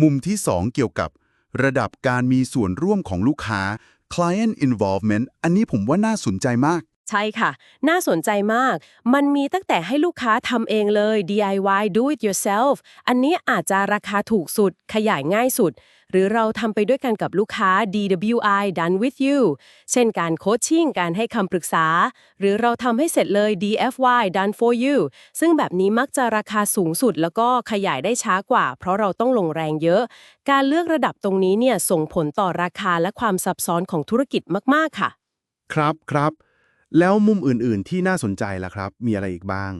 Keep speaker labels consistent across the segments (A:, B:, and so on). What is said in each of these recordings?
A: มุมที่ 2 เกี่ยวกับ ระดับการมีส่วนร่วมของลูกค้า client involvement อันนี้ผมว่าน่าสนใจมาก
B: ใช่ค่ะ น่าสนใจมาก มันมีตั้งแต่ให้ลูกค้าทำเองเลย DIY do it yourself อันนี้อาจจะราคาถูกสุด ขยายง่ายสุด หรือเราทำไปด้วยกันกับลูกค้า DWI done with you เช่นการโคชชิ่ง การให้คำปรึกษา หรือเราทำให้เสร็จเลย DFY done for you ซึ่งแบบนี้มักจะราคาสูงสุด แล้วก็ขยายได้ช้ากว่า เพราะเราต้องลงแรงเยอะ การเลือกระดับตรงนี้เนี่ยส่งผลต่อราคาและความซับซ้อนของธุรกิจมาก ๆ ค่ะ
C: ครับครับ แล้วมุมอื่นๆ ที่น่าสนใจล่ะครับ มีอะไรอีกบ้าง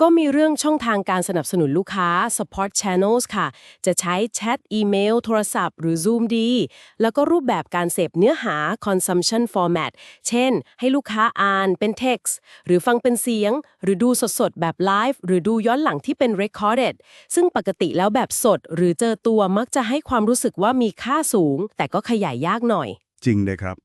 B: ก็มีเรื่องช่องทางการสนับสนุนลูกค้า support channels ค่ะ จะใช้แชท อีเมล โทรศัพท์ หรือ Zoom ดี แล้วก็รูปแบบการเสพเนื้อหา consumption format เช่น ให้ลูกค้าอ่านเป็น text หรือฟังเป็นเสียง หรือดูสดๆ แบบ live หรือดูย้อนหลังที่เป็น recorded ซึ่งปกติแล้วแบบสด หรือเจอตัวมักจะให้ความรู้สึกว่ามีค่าสูง แต่ก็ขยายยากหน่อย
C: จริงเลยครับ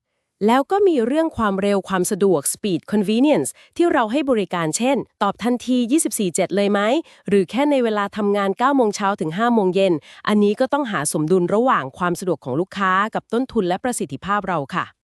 B: แล้วก็มีเรื่องความเร็วความสะดวก speed convenience ที่เราให้บริการเช่น ตอบทันที 24-7 เลยไหม หรือแค่ในเวลาทำงาน 9 โมงเช้าถึง 5 โมงเย็น อันนี้ก็ต้องหาสมดุลระหว่างความสะดวกของลูกค้ากับต้นทุนและประสิทธิภาพเราค่ะ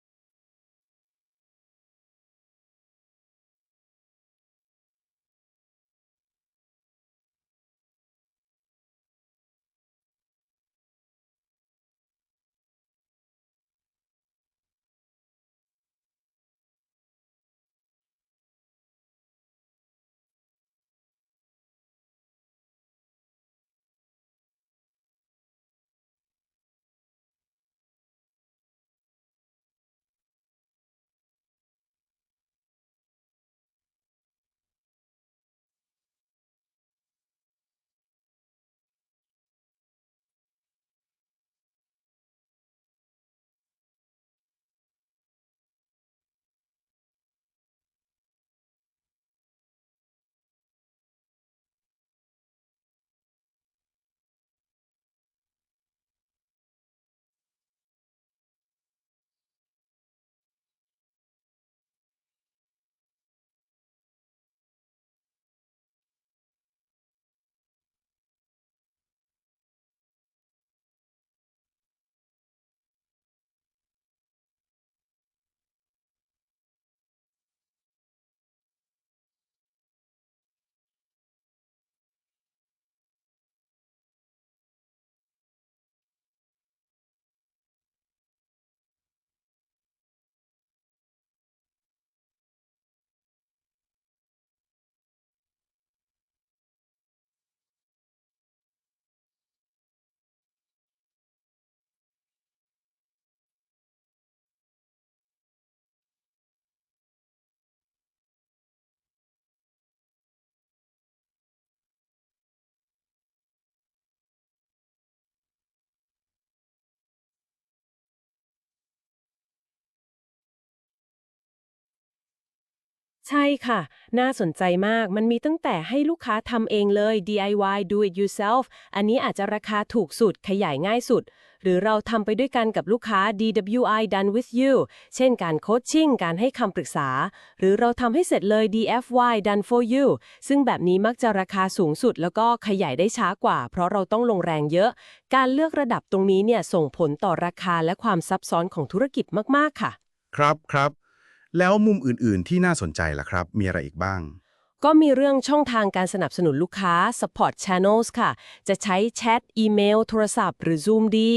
B: ใช่ค่ะ น่าสนใจมาก มันมีตั้งแต่ให้ลูกค้าทำเองเลย DIY do it yourself อันนี้อาจจะราคาถูกสุด ขยายง่ายสุด หรือเราทำไปด้วยกันกับลูกค้า DWI done with you เช่นการโคชชิ่ง การให้คำปรึกษา หรือเราทำให้เสร็จเลย DFY done for you ซึ่งแบบนี้มักจะราคาสูงสุด แล้วก็ขยายได้ช้ากว่า เพราะเราต้องลงแรงเยอะ การเลือกระดับตรงนี้เนี่ยส่งผลต่อราคาและความซับซ้อนของธุรกิจมาก ๆ ค่ะ
C: ครับครับ แล้วมุมอื่นๆ ที่น่าสนใจล่ะครับ มีอะไรอีกบ้าง
B: ก็มีเรื่องช่องทางการสนับสนุนลูกค้า support channels ค่ะ จะใช้แชท อีเมล โทรศัพท์ หรือ Zoom ดี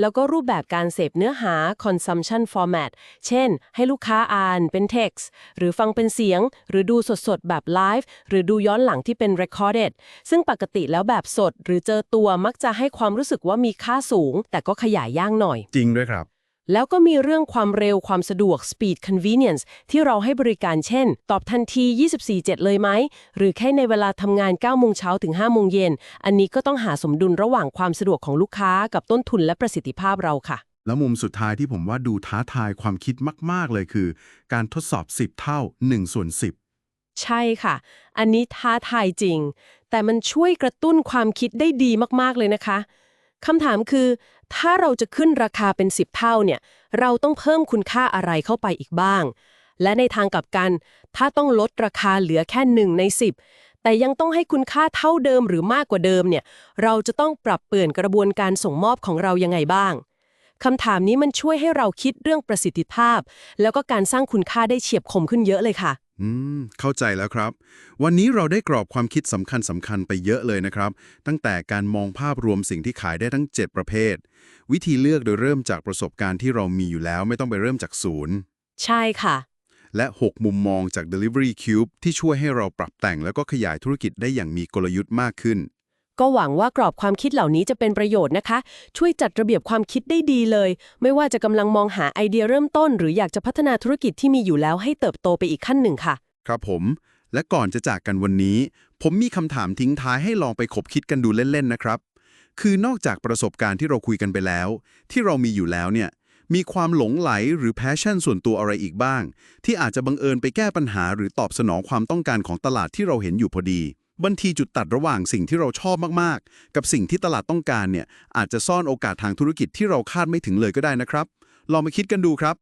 B: แล้วก็รูปแบบการเสพเนื้อหา consumption format เช่น ให้ลูกค้าอ่านเป็น text หรือฟังเป็นเสียง หรือดูสดๆ แบบ live หรือดูย้อนหลังที่เป็น recorded ซึ่งปกติแล้วแบบสด หรือเจอตัวมักจะให้ความรู้สึกว่ามีค่าสูง แต่ก็ขยายย่างหน่อย
C: จริงด้วยครับ
B: แล้วก็มีเรื่องความเร็วความสะดวก speed convenience ที่เราให้บริการเช่น ตอบทันที 24-7 เลยไหม หรือแค่ในเวลาทำงาน 9 โมงเช้าถึง 5 โมงเย็น อันนี้ก็ต้องหาสมดุลระหว่างความสะดวกของลูกค้ากับต้นทุนและประสิทธิภาพเราค่ะ
A: แล้วมุมสุดท้ายที่ผมว่าดูท้าทายความคิดมาก ๆ เลยคือ การทดสอบ 10 เท่า1ส่วน10
B: ใช่ค่ะ อันนี้ท้าทายจริง แต่มันช่วยกระตุ้นความคิดได้ดีมาก ๆ เลยนะคะ คำถามคือ ถ้าเราจะขึ้นราคาเป็น 10 เท่าเนี่ย เราต้องเพิ่มคุณค่าอะไรเข้าไปอีกบ้าง และในทางกลับกัน ถ้าต้องลดราคาเหลือแค่ 1 ใน 10 แต่ยังต้องให้คุณค่าเท่าเดิมหรือมากกว่าเดิมเนี่ย เราจะต้องปรับเปลี่ยนกระบวนการส่งมอบของเรายังไงบ้างคำถามนี้มันช่วยให้เราคิดเรื่องประสิทธิภาพ แล้วก็การสร้างคุณค่าได้เฉียบคมขึ้นเยอะเลยค่ะ
D: อืม เข้าใจแล้วครับ วันนี้เราได้กรอบความคิดสำคัญสำคัญไปเยอะเลยนะครับ ตั้งแต่การมองภาพรวมสิ่งที่ขายได้ทั้ง 7 ประเภท วิธีเลือกโดยเริ่มจากประสบการณ์ที่เรามีอยู่แล้วไม่ต้องไปเริ่มจากศูนย์
B: ใช่ค่ะ
D: และ 6 มุมมองจาก Delivery Cube ที่ช่วยให้เราปรับแต่งแล้วก็ขยายธุรกิจได้อย่างมีกลยุทธ์มากขึ้น
B: ก็หวังว่ากรอบความคิดเหล่านี้จะเป็นประโยชน์นะคะ ช่วยจัดระเบียบความคิดได้ดีเลย ไม่ว่าจะกำลังมองหาไอเดียเริ่มต้น หรืออยากจะพัฒนาธุรกิจที่มีอยู่แล้วให้เติบโตไปอีกขั้นหนึ่งค่ะ
D: ครับผม และก่อนจะจากกันวันนี้ ผมมีคำถามทิ้งท้ายให้ลองไปคบคิดกันดูเล่นๆนะครับ คือนอกจากประสบการณ์ที่เราคุยกันไปแล้ว ที่เรามีอยู่แล้วเนี่ยมีความหลงไหลหรือ passion ส่วนตัวอะไรอีกบ้าง ที่อาจจะบังเอิญไปแก้ปัญหาหรือตอบสนองความต้องการของตลาดที่เราเห็นอยู่พอดี บางทีจุดตัดระหว่างสิ่งที่เราชอบมากๆ กับสิ่งที่ตลาดต้องการเนี่ยอาจจะซ่อนโอกาสทางธุรกิจที่เราคาดไม่ถึงเลยก็ได้นะครับ ลองมาคิดกันดูครับ